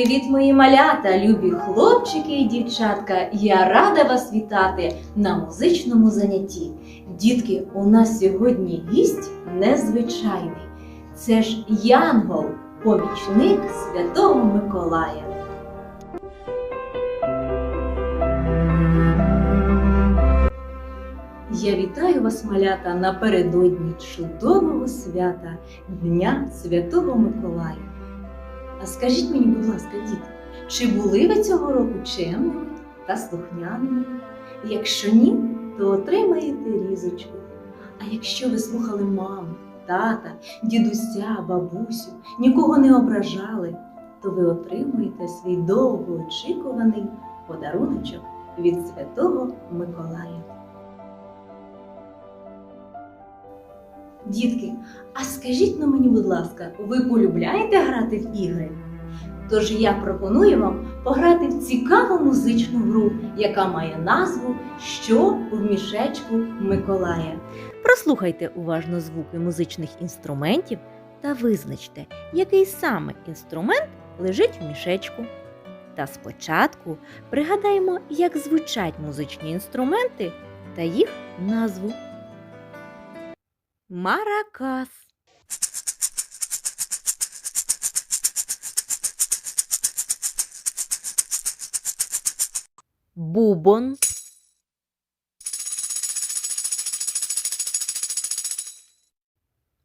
Привіт, мої малята, любі хлопчики і дівчатка! Я рада вас вітати на музичному занятті. Дітки, у нас сьогодні гість незвичайний. Це ж Янгол, помічник Святого Миколая. Я вітаю вас, малята, напередодні чудового свята Дня Святого Миколая. А скажіть мені, будь ласка, діти, чи були ви цього року чемними та слухняними? Якщо ні, то отримаєте різочку. А якщо ви слухали маму, тата, дідуся, бабусю, нікого не ображали, то ви отримуєте свій довгоочікуваний подаруночок від Святого Миколая. Дітки, а скажіть на мені, будь ласка, ви полюбляєте грати в ігри? Тож я пропоную вам пограти в цікаву музичну гру, яка має назву Що в мішечку Миколая. Прослухайте уважно звуки музичних інструментів та визначте, який саме інструмент лежить в мішечку. Та спочатку пригадаємо, як звучать музичні інструменти та їх назву. Маракас. Бубон.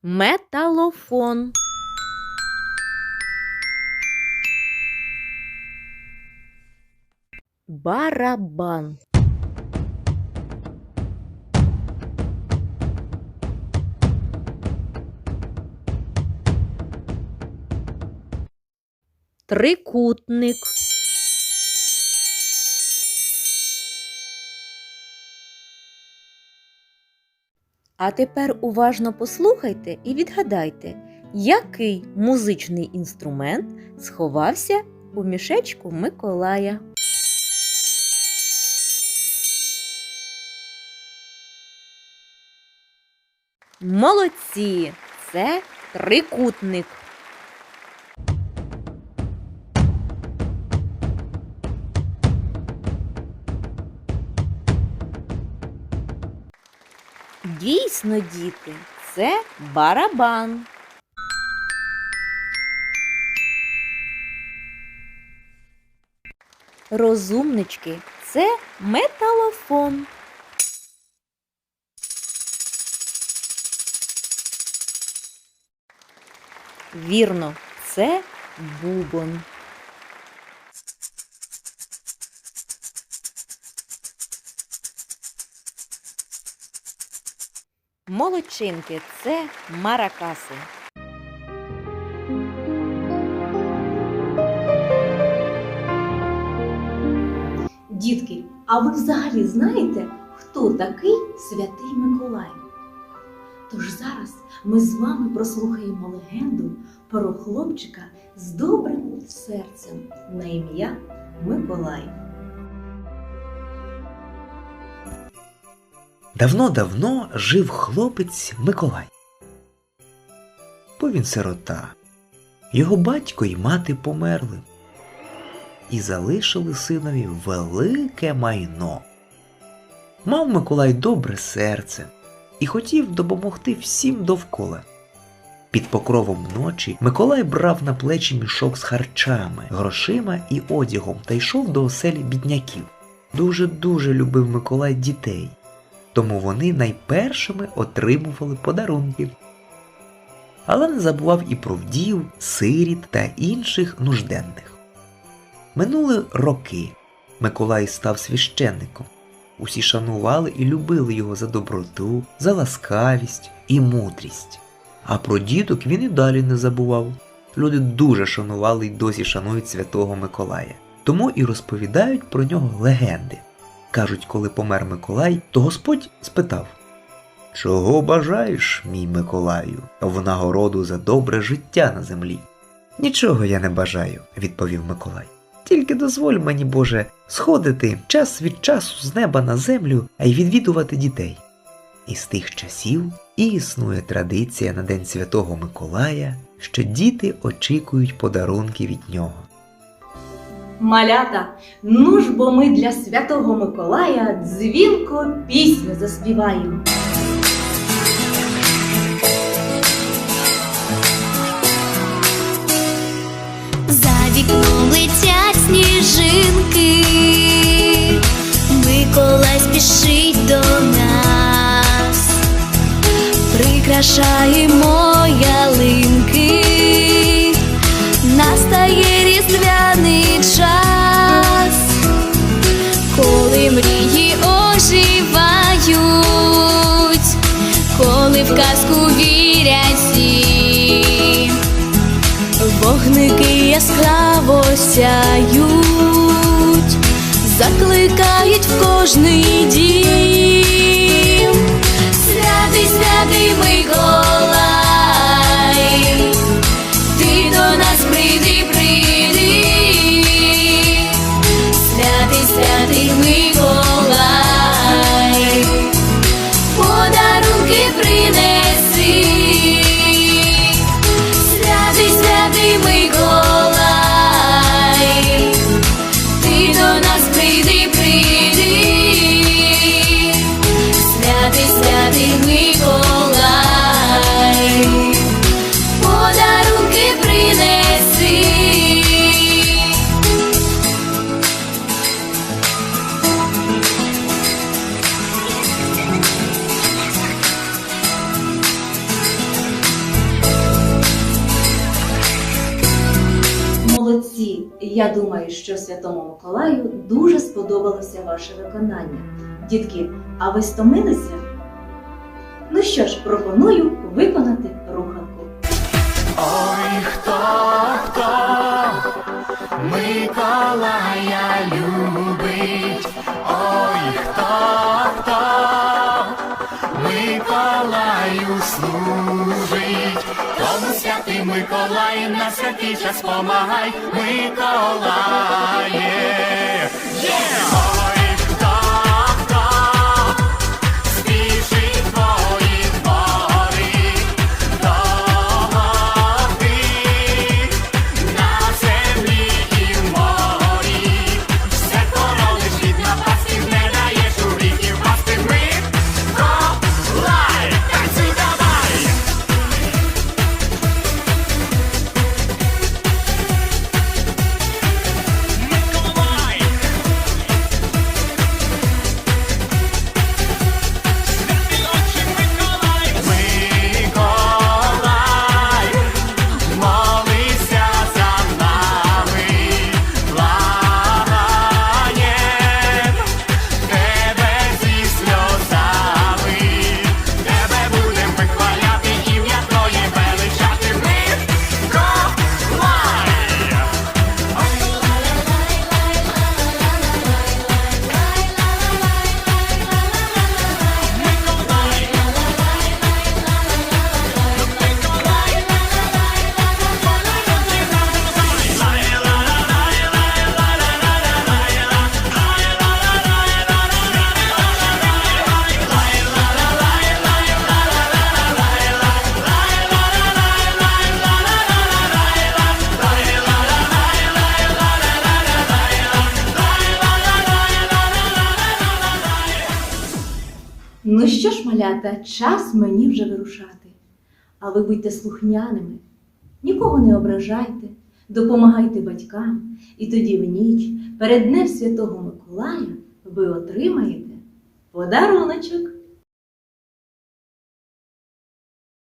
Металофон. Барабан. Трикутник. А тепер уважно послухайте і відгадайте, який музичний інструмент сховався у мішечку Миколая. Молодці! Це трикутник. Дійсно, діти, це барабан. Розумнички, це металофон. Вірно, це бубон. Молодчинки це маракаси. Дітки, а ви взагалі знаєте, хто такий святий Миколай? Тож зараз ми з вами прослухаємо легенду про хлопчика з добрим серцем на ім'я Миколай. Давно-давно жив хлопець Миколай. Бо він сирота. Його батько й мати померли і залишили синові велике майно. Мав Миколай добре серце і хотів допомогти всім довкола. Під покровом ночі Миколай брав на плечі мішок з харчами, грошима і одягом та йшов до оселі бідняків. Дуже-дуже любив Миколай дітей тому вони найпершими отримували подарунки. Але не забував і про вдів, сиріт та інших нужденних. Минули роки. Миколай став священником. Усі шанували і любили його за доброту, за ласкавість і мудрість. А про діток він і далі не забував. Люди дуже шанували й досі шанують святого Миколая. Тому і розповідають про нього легенди. Кажуть, коли помер Миколай, то Господь спитав Чого бажаєш, мій Миколаю, в нагороду за добре життя на землі? Нічого я не бажаю, відповів Миколай. Тільки дозволь мені, Боже, сходити час від часу з неба на землю, а й відвідувати дітей. І з тих часів і існує традиція на День Святого Миколая, що діти очікують подарунки від нього. Малята, ну ж бо ми для святого Миколая дзвінко пісню заспіваємо. За вікном летять сніжинки, Миколай спішить до нас, прикрашаємо ялинки, настає різдвяний час, коли мрії оживають, коли в казку вірять всі. Вогники яскраво сяють, закликають в кожний дім. Думаю, що Святому Миколаю дуже сподобалося ваше виконання. Дітки, а ви стомилися? Ну що ж, пропоную виконати руханку. Ой, хто, хто Миколая любить, ой, хто, хто Миколаю служить, святий Миколай на святий час помагай, Миколає. Є! Ж, малята, час мені вже вирушати. А ви будьте слухняними, нікого не ображайте, допомагайте батькам, і тоді в ніч перед Днем Святого Миколая ви отримаєте подаруночок.